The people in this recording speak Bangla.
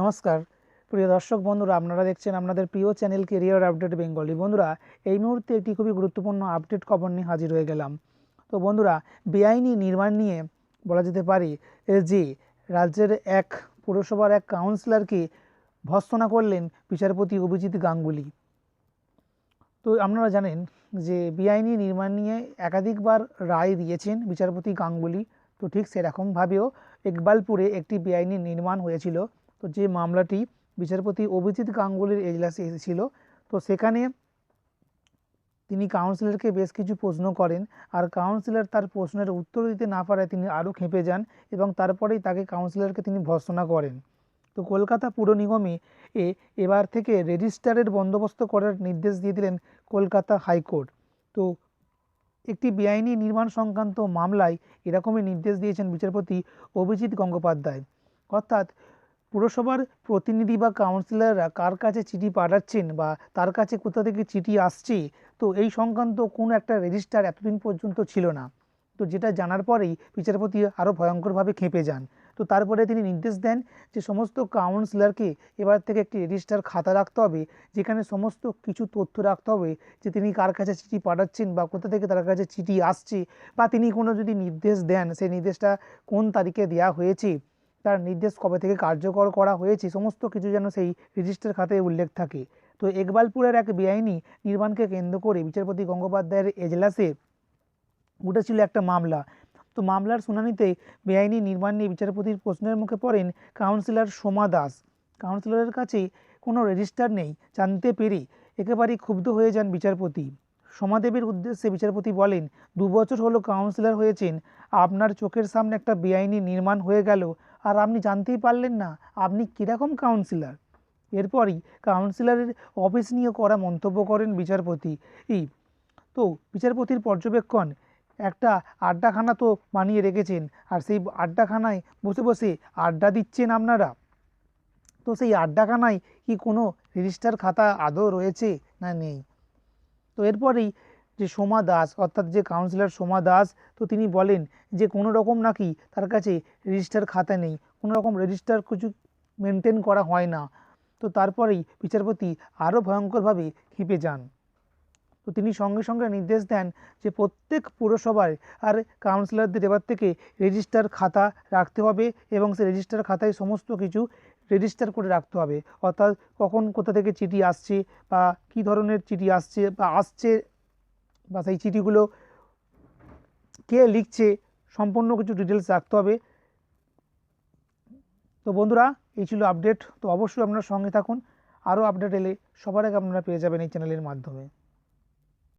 নমস্কার। প্রিয় দর্শক বন্ধুরা, আপনারা দেখছেন আপনাদের প্রিয় চ্যানেল কেরিয়ার আপডেট বেঙ্গলি বন্ধুরা, এই মুহূর্তে একটি খুবই গুরুত্বপূর্ণ আপডেট খবর নিয়ে হাজির হয়ে গেলাম। তো বন্ধুরা, বেআইনি নির্মাণ নিয়ে বলা যেতে পারে যে রাজ্যের এক পুরসভার এক কাউন্সিলরকে ভর্ৎসনা করলেন বিচারপতি অভিজিৎ গাঙ্গুলি। তো আপনারা জানেন যে বেআইনি নির্মাণ নিয়ে একাধিকবার রায় দিয়েছেন বিচারপতি গাঙ্গুলি। তো ঠিক সেরকমভাবেও ইকবালপুরে একটি বেআইনি নির্মাণ হয়েছিল। তো যে মামলাটি বিচারপতি অভিজিৎ গাঙ্গুলির এজলাসে এসেছিল, তো সেখানে তিনি কাউন্সিলরকে বেশ কিছু প্রশ্ন করেন আর কাউন্সিলর তার প্রশ্নের উত্তর দিতে না পারায় তিনি আরও খেপে যান এবং তারপরেই তাকে কাউন্সিলরকে তিনি ভর্ৎসনা করেন। তো কলকাতা পুর নিগমে এ, এবার থেকে রেজিস্ট্রারের বন্দোবস্ত করার নির্দেশ দিয়ে দিলেন কলকাতা হাইকোর্ট। তো একটি বেআইনি নির্মাণ সংক্রান্ত মামলায় এরকমই নির্দেশ দিয়েছেন বিচারপতি অভিজিৎ গঙ্গোপাধ্যায়। অর্থাৎ পুরসভার প্রতিনিধি বা কাউন্সিলররা কার কাছে চিঠি পাঠাচ্ছেন বা তার কাছে কোথা থেকে চিঠি আসছে? তো এই সংক্রান্ত কোনো একটা রেজিস্টার এতদিন পর্যন্ত ছিল না। তো যেটা জানার পরেই বিচারপতি আরও ভয়ঙ্করভাবে খেপে যান। তো তারপরে তিনি নির্দেশ দেন যে সমস্ত কাউন্সিলরকে এবার থেকে একটি রেজিস্টার খাতা রাখতে হবে, যেখানে সমস্ত কিছু তথ্য রাখতে হবে যে তিনি কার কাছে চিঠি পাঠাচ্ছেন বা কোথা থেকে তার কাছে চিঠি আসছে বা তিনি কোনো যদি নির্দেশ দেন, সেই নির্দেশটা কোন তারিখে দেওয়া হয়েছে? তার নির্দেশ কবে থেকে কার্যকর করা হয়েছে, সমস্ত কিছু যেন সেই রেজিস্টার খাতে উল্লেখ থাকে। তো ইকবালপুরের এক বেআইনি নির্মাণকে কেন্দ্র করে বিচারপতি গঙ্গোপাধ্যায়ের এজলাসে উঠেছিল একটা মামলা। তো মামলার শুনানিতে বেআইনি নির্মাণ নিয়ে বিচারপতির প্রশ্নের মুখে পড়েন কাউন্সিলর সোমা দাস। কাউন্সিলরের কাছে কোনো রেজিস্টার নেই, জানতে পেরে একেবারেই ক্ষুব্ধ হয়ে যান বিচারপতি। সমাদেবের উদ্দেশ্যে বিচারপতি বলেন দু বছর হলো কাউন্সিলর হয়েছেন, আপনার চোখের সামনে একটা বেআইনি নির্মাণ হয়ে গেল আর আপনি জানতেই পারলেন না, আপনি কীরকম কাউন্সিলর এরপরই কাউন্সিলরের অফিস নিয়ে করা মন্তব্য করেন বিচারপতি। এই তো বিচারপতির পর্যবেক্ষণ, একটা আড্ডাখানা তো বানিয়ে রেখেছেন, আর সেই আড্ডাখানায় বসে বসে আড্ডা দিচ্ছেন আপনারা। তো সেই আড্ডাখানায় কি কোনো রেজিস্টার খাতা আদৌ রয়েছে না নেই? তো এরপরেই যে সোমা দাস, অর্থাৎ যে কাউন্সিলর সোমা দাস, তো তিনি বলেন যে কোনো রকম নাকি তার কাছে রেজিস্টার খাতা নেই। কোনো রকম রেজিস্টার কিছু মেনটেন করা হয় না। তো তারপরেই বিচারপতি আরও ভয়ঙ্করভাবে খেপে যান। তো তিনি সঙ্গে সঙ্গে নির্দেশ দেন যে প্রত্যেক পুরসভায় আর কাউন্সিলরদের এবার থেকে রেজিস্টার খাতা রাখতে হবে এবং সে রেজিস্টার খাতায় সমস্ত কিছু রেজিস্টার করে রাখতে হবে। অর্থাৎ কখন কোথা থেকে চিঠি আসছে বা কী ধরনের চিঠি আসছে বা আসছে বা সেই চিঠিগুলো কে লিখছে, সম্পূর্ণ কিছু ডিটেলস রাখতে হবে। তো বন্ধুরা, এই ছিল আপডেট তো অবশ্যই আপনারা সঙ্গে থাকুন। আরও আপডেট এলে সবার আগে আপনারা পেয়ে যাবেন এই চ্যানেলের মাধ্যমে।